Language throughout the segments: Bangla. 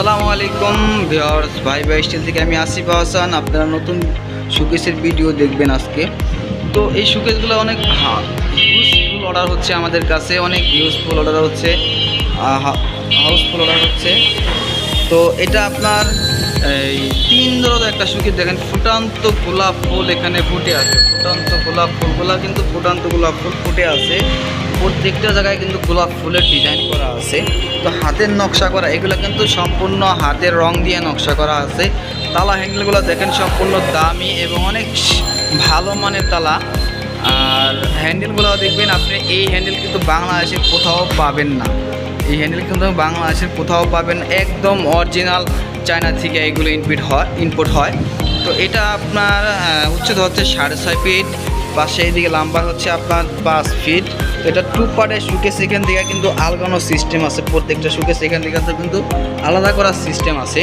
আসসালামু আলাইকুম ভিউয়ার্স, ভাই ভাই স্টিল থেকে আমি আসিফ হাসান। আপনারা নতুন শোকেসের ভিডিও দেখবেন আজকে। তো এই শোকেসগুলো অনেক ইউজফুল অর্ডার হচ্ছে আমাদের কাছে, অনেক ইউজফুল অর্ডার হচ্ছে হাউসফুল অর্ডার হচ্ছে। তো এটা আপনার এই তিন ধরনের একটা শোকেস, দেখেন, ফুটান্ত গোলাপ ফুল এখানে ফুটে আছে। ফুটান্ত গোলাপ ফুলগুলা কিন্তু ফুটান্ত গোলাপ ফুল ফুটে আছে। প্রত্যেকটা জায়গায় কিন্তু গোলাপ ফুলের ডিজাইন করা আছে। তো হাতের নকশা করা এগুলো কিন্তু সম্পূর্ণ হাতের রং দিয়ে নকশা করা আছে। তালা হ্যান্ডেলগুলো দেখেন সম্পূর্ণ দামি এবং অনেক ভালো মানের তালা। আর হ্যান্ডেলগুলো দেখবেন আপনি এই হ্যান্ডেল কিন্তু বাংলাদেশে কোথাও পাবেন না। এই হ্যান্ডেল কিন্তু বাংলাদেশের কোথাও পাবেন একদম অরিজিনাল চায়না থেকে এগুলো ইনপুট হয় ইনপুট হয়। তো এটা আপনার আহ, উচ্চতা হচ্ছে সাড়ে ছয় ফিট পাশে এইদিকে লম্বা হচ্ছে আপনার পাঁচ ফিট। এটা টু পার্টের সুকেস এখান থেকে কিন্তু আলগানো সিস্টেম আছে। প্রত্যেকটা সুকেস এখান থেকে কিন্তু আলাদা করার সিস্টেম আছে।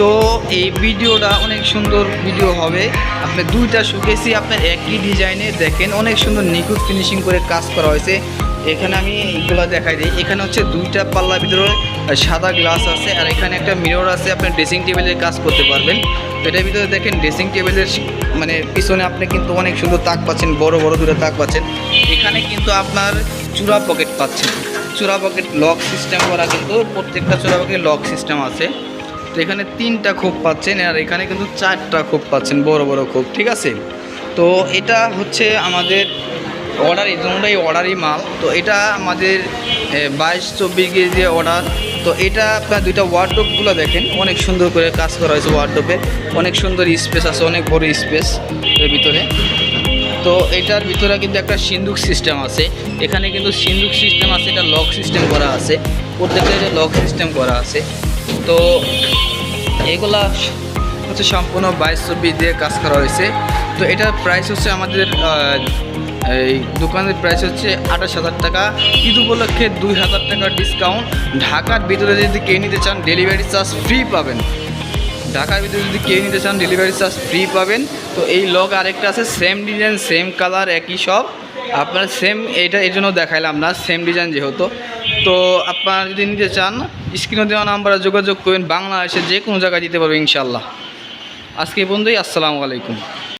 তো এই ভিডিওটা অনেক সুন্দর ভিডিও হবে। আপনি দুইটা শুকেছি আপনার একই ডিজাইনে দেখেন। অনেক সুন্দর নিখুঁত ফিনিশিং করে কাজ করা হয়েছে। এখানে আমি এগুলো দেখাই দিই। এখানে হচ্ছে দুইটা পাল্লার ভিতরে সাদা গ্লাস আছে আর এখানে একটা মিরর আছে, আপনি ড্রেসিং টেবিলের কাজ করতে পারবেন। এটার ভিতরে দেখেন ড্রেসিং টেবিলের মানে পিছনে আপনি কিন্তু অনেক সুন্দর তাক পাচ্ছেন, বড় বড় দুটো তাক পাচ্ছেন। এখানে কিন্তু আপনার চূড়া পকেট পাচ্ছেন। চূড়া পকেট লক সিস্টেম করা কিন্তু প্রত্যেকটা চূড়া পকেট লক সিস্টেম আছে। তো এখানে তিনটা খোপ পাচ্ছেন আর এখানে কিন্তু চারটা খোপ পাচ্ছেন, বড় বড় খোপ, ঠিক আছে? তো এটা হচ্ছে আমাদের অর্ডার, এই দুটাই অর্ডারই মাল। তো এটা আমাদের বাইশ, চব্বিশ কেজি অর্ডার তো এটা আপনার দুইটা ওয়ার্ডরোবগুলো দেখেন। অনেক সুন্দর করে কাজ করা হয়েছে ওয়ার্ডরোবে অনেক সুন্দর স্পেস আছে, অনেক বড় স্পেস এর ভিতরে। তো এটার ভিতরে কিন্তু একটা সিন্দুক সিস্টেম আছে। এখানে কিন্তু সিন্দুক সিস্টেম আছে, এটা লক সিস্টেম করা আছে। প্রত্যেকটা লক সিস্টেম করা আছে। তো এগুলা হচ্ছে সম্পূর্ণ বাইশ চব্বিশ দিয়ে কাজ করা হয়েছে। তো এটার প্রাইস হচ্ছে আমাদের এই দোকানের প্রাইস হচ্ছে আঠাশ হাজার টাকা। ঈদ উপলক্ষে দুই হাজার টাকার ডিসকাউন্ট ঢাকার ভিতরে যদি কেউ নিতে চান ডেলিভারি চার্জ ফ্রি পাবেন। ঢাকার ভিতরে যদি কেউ নিতে চান ডেলিভারি চার্জ ফ্রি পাবেন। তো এই লগ আরেকটা আছে সেম ডিজাইন সেম কালার একই সব। আপনার সেম এটা এই জন্য দেখাইলাম না সেম ডিজাইন যেহেতু। তো আপনারা যদি নিতে চান স্ক্রিনে দেওয়া নাম্বারে যোগাযোগ করবেন বাংলাদেশে যে কোনো জায়গায় দিতে পারবে ইনশাল্লাহ আজকে বন্ধুই আসসালামু আলাইকুম।